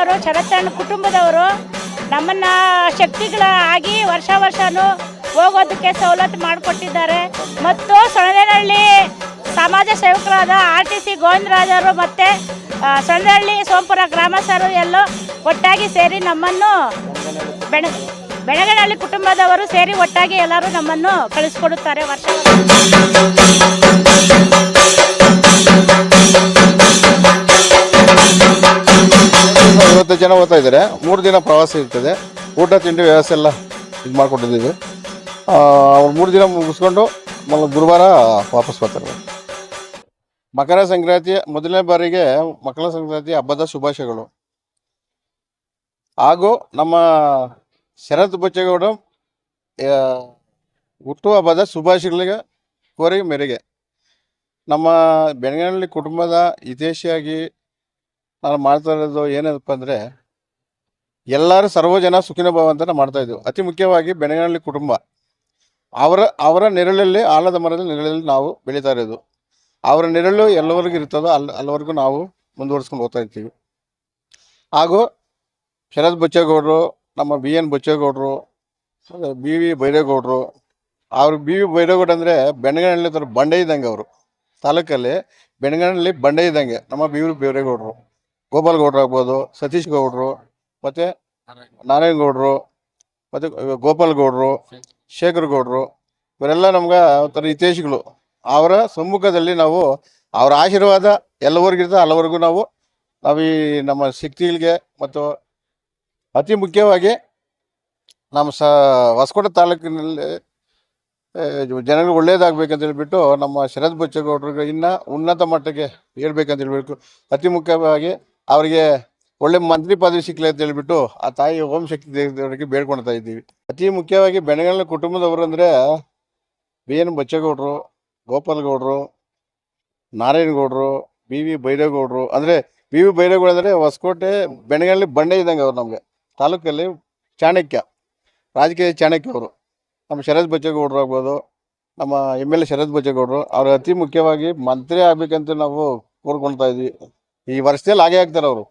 ಶರತ್ನವರು ಶರತ್ನ ಕುಟುಂಬದವರು ನಮ್ಮನ್ನ ಶಕ್ತಿಗಳ ಆಗಿ ವರ್ಷ ವರ್ಷನೂ ಹೋಗೋದಕ್ಕೆ ಸವಲತ್ತು ಮಾಡಿಕೊಟ್ಟಿದ್ದಾರೆ. ಮತ್ತು ಸೊಳೆನಹಳ್ಳಿ ಸಮಾಜ ಸೇವಕರಾದ ಆರ್ ಟಿ ಸಿ ಗೋವಿಂದರಾಜರು ಮತ್ತು ಸೊಳೆನಹಳ್ಳಿ ಸೋಂಪುರ ಗ್ರಾಮಸ್ಥರು ಎಲ್ಲ ಒಟ್ಟಾಗಿ ಸೇರಿ ನಮ್ಮನ್ನು ಬೆಣ, ಬೆಣಗನಹಳ್ಳಿ ಕುಟುಂಬದವರು ಸೇರಿ ಒಟ್ಟಾಗಿ ಎಲ್ಲರೂ ನಮ್ಮನ್ನು ಕಳಿಸ್ಕೊಡುತ್ತಾರೆ ವರ್ಷ. ಐವತ್ತು ಜನ ಓದ್ತಾ ಇದ್ದಾರೆ. ಮೂರು ದಿನ ಪ್ರವಾಸ ಇರ್ತದೆ. ಊಟ, ತಿಂಡಿ, ವ್ಯವಸ್ಥೆ ಎಲ್ಲ ಇದು ಮಾಡಿಕೊಟ್ಟಿದ್ದೀವಿ. ಅವ್ರು ಮೂರು ದಿನ ಮುಗಿಸ್ಕೊಂಡು ಮಲ್ಲ ಗುರುವಾರ ವಾಪಸ್ ಬರ್ತಾರೆ. ಮಕರ ಸಂಕ್ರಾಂತಿ ಮೊದಲನೇ ಬಾರಿಗೆ ಮಕರ ಸಂಕ್ರಾಂತಿ ಹಬ್ಬದ ಶುಭಾಶಯಗಳು. ಹಾಗೂ ನಮ್ಮ ಶರತ್ ಬಚ್ಚೇಗೌಡ ಹುಟ್ಟು ಹಬ್ಬದ ಶುಭಾಶಯಗಳಿಗೆ ಕೋರಿ ಮೇರೆಗೆ ನಮ್ಮ ಬೆಳಗನಹಳ್ಳಿ ಕುಟುಂಬದ ಹಿತೈಷಿಯಾಗಿ ನಾನು ಮಾಡ್ತಾ ಇರೋದು ಏನಪ್ಪ ಅಂದರೆ, ಎಲ್ಲರೂ ಸರ್ವಜನ ಸುಖಿನ ಭಾವ ಮಾಡ್ತಾ ಇದ್ದೀವಿ. ಅತಿ ಮುಖ್ಯವಾಗಿ ಬೆಳಗನಹಳ್ಳಿ ಕುಟುಂಬ. ಅವರ ಅವರ ನೆರಳಲ್ಲಿ, ಆಲದ ಮರದ ನೆರಳಲ್ಲಿ ನಾವು ಬೆಳೀತಾ ಇರೋದು. ಅವರ ನೆರಳು ಎಲ್ಲವರೆಗೂ ಇರ್ತದೋ ಅಲ್ಲಿ ಅಲ್ಲಿವರೆಗೂ ನಾವು ಮುಂದುವರ್ಸ್ಕೊಂಡು ಹೋಗ್ತಾ ಇರ್ತೀವಿ. ಹಾಗೂ ಶರತ್ ಬಚ್ಚೇಗೌಡರು, ನಮ್ಮ ಬಿ ಎನ್ ಬಚ್ಚೇಗೌಡರು, ಬಿ ವಿ ಬೈರೇಗೌಡರು, ಅವರು ಬಿ ವಿ ಬೈರೇಗೌಡ ಅಂದರೆ ಬೆಣಗನಹಳ್ಳಿ ಬಂಡೆ ಇದ್ದಂಗೆ ಅವರು. ತಾಲೂಕಲ್ಲಿ ಬೆಣಗನಹಳ್ಳಿ ಬಂಡೆ ಇದ್ದಂಗೆ, ನಮ್ಮ ಬಿ ವಿ ಬೈರೇಗೌಡರು. ಗೋಪಾಲ್ ಗೌಡ್ರು ಆಗ್ಬೋದು, ಸತೀಶ್ ಗೌಡ್ರು, ಮತ್ತು ನಾರಾಯಣ ಗೌಡ್ರು, ಮತ್ತು ಗೋಪಾಲ್ ಗೌಡ್ರು, ಶೇಖರ್ ಗೌಡ್ರು, ಇವರೆಲ್ಲ ನಮ್ಗೆ ಒಂಥರ ಹಿತೇಶಿಗಳು ಅವರ ಸಮ್ಮುಖದಲ್ಲಿ ನಾವು ಅವರ ಆಶೀರ್ವಾದ ಎಲ್ಲವರೆಗಿರ್ತದೆ ಹಲವರೆಗೂ ನಾವು ನಾವು ಈ ನಮ್ಮ ಶಕ್ತಿಗಳಿಗೆ ಮತ್ತು ಅತಿ ಮುಖ್ಯವಾಗಿ ನಮ್ಮ ಸ, ಹೊಸಕೋಟೆ ತಾಲೂಕಿನಲ್ಲಿ ಜನಗಳು ಒಳ್ಳೇದಾಗಬೇಕಂತ ಹೇಳ್ಬಿಟ್ಟು ನಮ್ಮ ಶರತ್ ಬಚ್ಚೇಗೌಡರಿಗೆ ಇನ್ನೂ ಉನ್ನತ ಮಟ್ಟಕ್ಕೆ ಏರ್ಬೇಕಂತ ಹೇಳ್ಬೇಕು ಅತಿ ಮುಖ್ಯವಾಗಿ ಅವರಿಗೆ ಒಳ್ಳೆ ಮಂತ್ರಿ ಪದವಿ ಸಿಕ್ಕಲಿ ಅಂತ ಹೇಳ್ಬಿಟ್ಟು ಆ ತಾಯಿ ಓಂ ಶಕ್ತಿ ದೇವರಿಗೆ ಬೇಡ್ಕೊಳ್ತಾ ಇದ್ದೀವಿ. ಅತಿ ಮುಖ್ಯವಾಗಿ ಬೆಣಗಲ್ಲ ಕುಟುಂಬದವರು ಅಂದರೆ ಬಿ ಎನ್ ಬಚ್ಚೇಗೌಡರು ಗೋಪಾಲ್ ನಾರಾಯಣಗೌಡರು ನಾರಾಯಣ ಗೌಡ್ರು ಬಿ ವಿ ಬೈರೇಗೌಡರು ಅಂದರೆ ಬಿ ವಿ ಬೈರೇಗೌಡ ಅಂದರೆ ಹೊಸಕೋಟೆ ಬೆಣಗಲ್ಲಿ ಬಂಡೆ ಇದ್ದಂಗೆ ಅವರು ನಮಗೆ. ತಾಲೂಕಲ್ಲಿ ಚಾಣಕ್ಯ, ರಾಜಕೀಯ ಚಾಣಕ್ಯ ಅವರು. ನಮ್ಮ ಶರತ್ ಬಚ್ಚೇಗೌಡರು ಆಗ್ಬೋದು, ನಮ್ಮ ಎಂ ಎಲ್ ಎ ಶರತ್ ಬಚ್ಚೇಗೌಡರು. ಅವರು ಅತಿ ಮುಖ್ಯವಾಗಿ ಮಂತ್ರಿ ಆಗಬೇಕಂತ ನಾವು ಕೋರ್ಕೊಳ್ತಾ ಇದ್ವಿ. ಈ ವರ್ಷದಲ್ಲಿ ಹಾಗೆ ಆಗ್ತಾರೆ ಅವರು.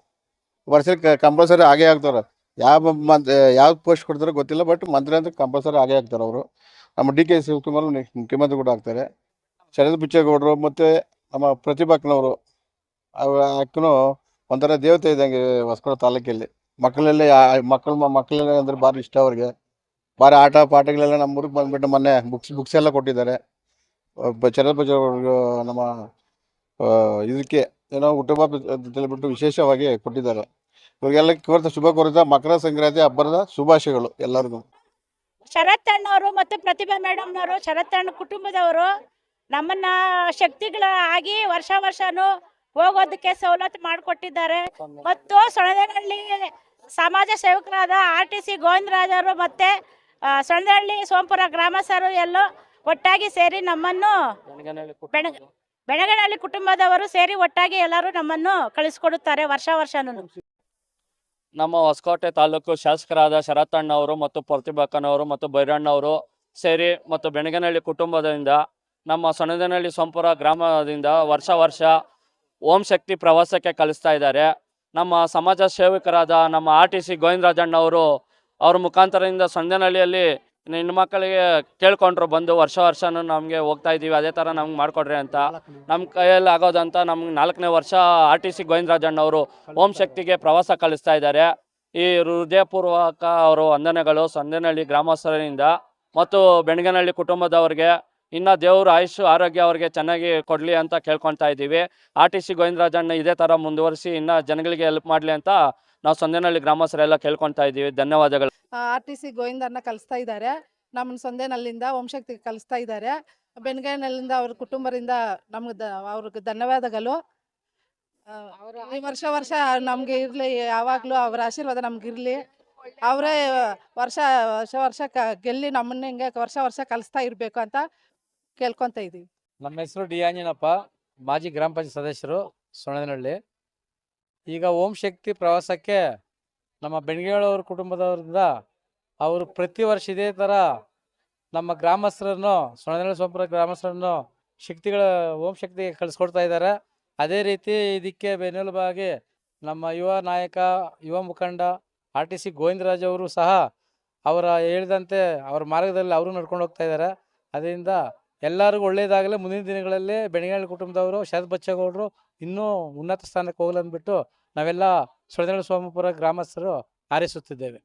ವರ್ಷಕ್ಕೆ ಕಂಪಲ್ಸರಿ ಹಾಗೆ ಆಗ್ತಾರೆ. ಯಾವ ಮಂತ್ ಯಾವ ಪೋಸ್ಟ್ ಕೊಡ್ತಾರೋ ಗೊತ್ತಿಲ್ಲ ಬಟ್ ಮಂತ್ರಿ ಅಂತ ಕಂಪಲ್ಸರಿ ಆಗೇ ಆಗ್ತಾರೆ ಅವರು. ನಮ್ಮ ಡಿ ಕೆ ಶಿವಕುಮಾರ್ ಮುಖ್ಯಮಂತ್ರಿ ಕೂಡ ಆಗ್ತಾರೆ. ಶರದ್ ಬಚ್ಚೇಗೌಡರು ಮತ್ತು ನಮ್ಮ ಪ್ರತಿಭಾಕ್ನವರು ಅಕ್ಕನು ಒಂಥರ ದೇವತೆ ಇದ್ದಂಗೆ ಹೊಸಕೋಟೆ ತಾಲೂಕಲ್ಲಿ. ಮಕ್ಕಳೆಲ್ಲ ಮಕ್ಕಳು ಮಕ್ಕಳೆಲ್ಲ ಅಂದರೆ ಭಾರಿ ಇಷ್ಟ ಅವ್ರಿಗೆ. ಭಾರಿ ಆಟ ಪಾಠಗಳೆಲ್ಲ ನಮ್ಮ ಊರಿಗೆ ಬಂದ್ಬಿಟ್ಟು ಮೊನ್ನೆ ಬುಕ್ಸ್ ಬುಕ್ಸ್ ಎಲ್ಲ ಕೊಟ್ಟಿದ್ದಾರೆ. ಶರದ್ ಬಚ್ಚೇಗೌಡರು ನಮ್ಮ ಇದಕ್ಕೆ ಏನೋ ಹುಟ್ಟುಹಬ್ಬ ಬಿಟ್ಟು ವಿಶೇಷವಾಗಿ ಕೊಟ್ಟಿದ್ದಾರೆ. ಇವರಿಗೆಲ್ಲ ಕೋರ್ತ ಶುಭ ಕೋರಿದ ಮಕರ ಸಂಕ್ರಾಂತಿ ಹಬ್ಬದ ಶುಭಾಶಯಗಳು ಎಲ್ಲರಿಗೂ. ಶರತ್ ಅಣ್ಣವರು ಮತ್ತು ಪ್ರತಿಭಾ ಮೇಡಮ್ನವರು ಶರತ್ ಅಣ್ಣ ಕುಟುಂಬದವರು ನಮ್ಮನ್ನ ಶಕ್ತಿಗಳ ಆಗಿ ವರ್ಷ ವರ್ಷನೂ ಹೋಗೋದಕ್ಕೆ ಸವಲತ್ತು ಮಾಡಿಕೊಟ್ಟಿದ್ದಾರೆ. ಮತ್ತು ಸೊಳದೇನಹಳ್ಳಿ ಸಮಾಜ ಸೇವಕರಾದ ಆರ್ ಟಿ ಸಿ ಗೋವಿಂದರಾಜರು ಮತ್ತೆ ಸೊಳದಹಳ್ಳಿ ಸೋಂಪುರ ಗ್ರಾಮಸ್ಥರು ಎಲ್ಲೋ ಒಟ್ಟಾಗಿ ಸೇರಿ ನಮ್ಮನ್ನು ಬೆಣ ಬೆಳಗನಹಳ್ಳಿ ಕುಟುಂಬದವರು ಸೇರಿ ಒಟ್ಟಾಗಿ ಎಲ್ಲರೂ ನಮ್ಮನ್ನು ಕಳಿಸ್ಕೊಡುತ್ತಾರೆ ವರ್ಷ ವರ್ಷನೂ. ನಮ್ಮ ಹೊಸಕೋಟೆ ತಾಲೂಕು ಶಾಸಕರಾದ ಶರತಣ್ಣವರು ಮತ್ತು ಪ್ರತಿಭಾಕನವರು ಮತ್ತು ಬೈರಣ್ಣವರು ಸೇರಿ ಮತ್ತು ಬೆಣಗನಹಳ್ಳಿ ಕುಟುಂಬದಿಂದ ನಮ್ಮ ಸೊಣದನಹಳ್ಳಿ ಸೋಂಪುರ ಗ್ರಾಮದಿಂದ ವರ್ಷ ವರ್ಷ ಓಂ ಶಕ್ತಿ ಪ್ರವಾಸಕ್ಕೆ ಕಳಿಸ್ತಾ ಇದ್ದಾರೆ. ನಮ್ಮ ಸಮಾಜ ಸೇವಕರಾದ ನಮ್ಮ ಆರ್ ಟಿ ಸಿ ಗೋವಿಂದರಾಜಣ್ಣವರು ಅವ್ರ ಮುಖಾಂತರದಿಂದ ಸೊಂದನಹಳ್ಳಿಯಲ್ಲಿ ಮಕ್ಕಳಿಗೆ ಕೇಳ್ಕೊಂಡ್ರು ಬಂದು ವರ್ಷ ವರ್ಷನೂ ನಮಗೆ ಹೋಗ್ತಾ ಇದ್ದೀವಿ ಅದೇ ಥರ ನಮ್ಗೆ ಮಾಡಿಕೊಡ್ರಿ ಅಂತ. ನಮ್ಮ ಕೈಯಲ್ಲಿ ಆಗೋದಂತ ನಮ್ಗೆ ನಾಲ್ಕನೇ ವರ್ಷ ಆರ್ ಟಿ ಸಿ ಗೋವಿಂದರಾಜಣ್ಣವರು ಓಂ ಶಕ್ತಿಗೆ ಪ್ರವಾಸ ಕಳಿಸ್ತಾ ಇದ್ದಾರೆ. ಈ ಹೃದಯಪೂರ್ವಕ ಅವರು ವಂದನೆಗಳು ಸಂದೇನಹಳ್ಳಿ ಗ್ರಾಮಸ್ಥರಿಂದ ಮತ್ತು ಬೆಣಗನಹಳ್ಳಿ ಕುಟುಂಬದವ್ರಿಗೆ. ಇನ್ನು ದೇವರು ಆಯುಷು ಆರೋಗ್ಯ ಅವ್ರಿಗೆ ಚೆನ್ನಾಗಿ ಕೊಡಲಿ ಅಂತ ಕೇಳ್ಕೊಳ್ತಾ ಇದ್ದೀವಿ ಆರ್ ಟಿ ಸಿ ಗೋವಿಂದರಾಜಣ್ಣ ಇದೇ ಥರ ಮುಂದುವರಿಸಿ ಇನ್ನು ಜನಗಳಿಗೆ ಹೆಲ್ಪ್ ಮಾಡಲಿ ಅಂತ ನಾವು ಸಂದೇನಹಳ್ಳಿ ಗ್ರಾಮಸ್ಥರೆಲ್ಲ ಕೇಳ್ಕೊಳ್ತಾ ಇದ್ದೀವಿ. ಧನ್ಯವಾದಗಳು. ಆರ್ ಟಿ ಸಿ ಗೋವಿಂದನ್ನ ಕಲಿಸ್ತಾ ಇದ್ದಾರೆ. ನಮ್ಮ ಸೊಂದೇನಲ್ಲಿಂದ ಓಂಶಕ್ತಿ ಕಲಿಸ್ತಾ ಇದ್ದಾರೆ. ಬೆನ್ಗೈನಲ್ಲಿಂದ ಅವ್ರ ಕುಟುಂಬದಿಂದ ನಮ್ಗೆ ಅವ್ರಿಗೆ ಧನ್ಯವಾದಗಳು. ಆ, ಈ ವರ್ಷ ವರ್ಷ ನಮಗೆ ಇರಲಿ ಯಾವಾಗಲೂ ಅವರ ಆಶೀರ್ವಾದ ನಮ್ಗಿರಲಿ ಅವರೇ ವರ್ಷ ವರ್ಷ ವರ್ಷ ಕ ಗೆಲ್ಲಿ ನಮ್ಮನ್ನ ಹಿಂಗೆ ವರ್ಷ ವರ್ಷ ಕಲಿಸ್ತಾ ಇರಬೇಕು ಅಂತ ಕೇಳ್ಕೊತ ಇದ್ದೀವಿ ನಮ್ಮ ಹೆಸರು ಡಿ ಆಂಜನಪ್ಪ ಮಾಜಿ ಗ್ರಾಮ ಪಂಚಾಯತ್ ಸದಸ್ಯರು ಸೊಣದನಹಳ್ಳಿ ಈಗ ಓಂ ಶಕ್ತಿ ಪ್ರವಾಸಕ್ಕೆ ನಮ್ಮ ಬೆಣಗೇಳವ್ರ ಕುಟುಂಬದವರಿಂದ ಅವರು ಪ್ರತಿ ವರ್ಷ ಇದೇ ಥರ ನಮ್ಮ ಗ್ರಾಮಸ್ಥರನ್ನು ಸೊಣದನಹಳ್ಳಿ ಸೋಂಪುರ ಗ್ರಾಮಸ್ಥರನ್ನು ಶಕ್ತಿಗಳ ಓಂ ಶಕ್ತಿಗೆ ಕಳಿಸ್ಕೊಡ್ತಾ ಇದ್ದಾರೆ. ಅದೇ ರೀತಿ ಇದಕ್ಕೆ ಬೆನ್ನೆಲುಬಾಗಿ ನಮ್ಮ ಯುವ ನಾಯಕ, ಯುವ ಮುಖಂಡ ಆರ್ ಟಿ ಸಿ ಗೋವಿಂದರಾಜ್ ಅವರು ಸಹ ಅವರ ಹೇಳಿದಂತೆ ಅವರ ಮಾರ್ಗದಲ್ಲಿ ಅವರು ನಡ್ಕೊಂಡು ಹೋಗ್ತಾ ಇದ್ದಾರೆ. ಅದರಿಂದ ಎಲ್ಲರಿಗೂ ಒಳ್ಳೇದಾಗಲಿ. ಮುಂದಿನ ದಿನಗಳಲ್ಲಿ ಬೆಣಗಾಳಿ ಕುಟುಂಬದವರು, ಶರತ್ ಬಚ್ಚೇಗೌಡರು ಇನ್ನೂ ಉನ್ನತ ಸ್ಥಾನಕ್ಕೆ ಹೋಗಲಿ ಅಂದ್ಬಿಟ್ಟು ನಾವೆಲ್ಲ ಸೊಳೆನಹಳ್ಳಿ ಸೋಮಪುರ ಗ್ರಾಮಸ್ಥರು ಹಾರೈಸುತ್ತಿದ್ದೇವೆ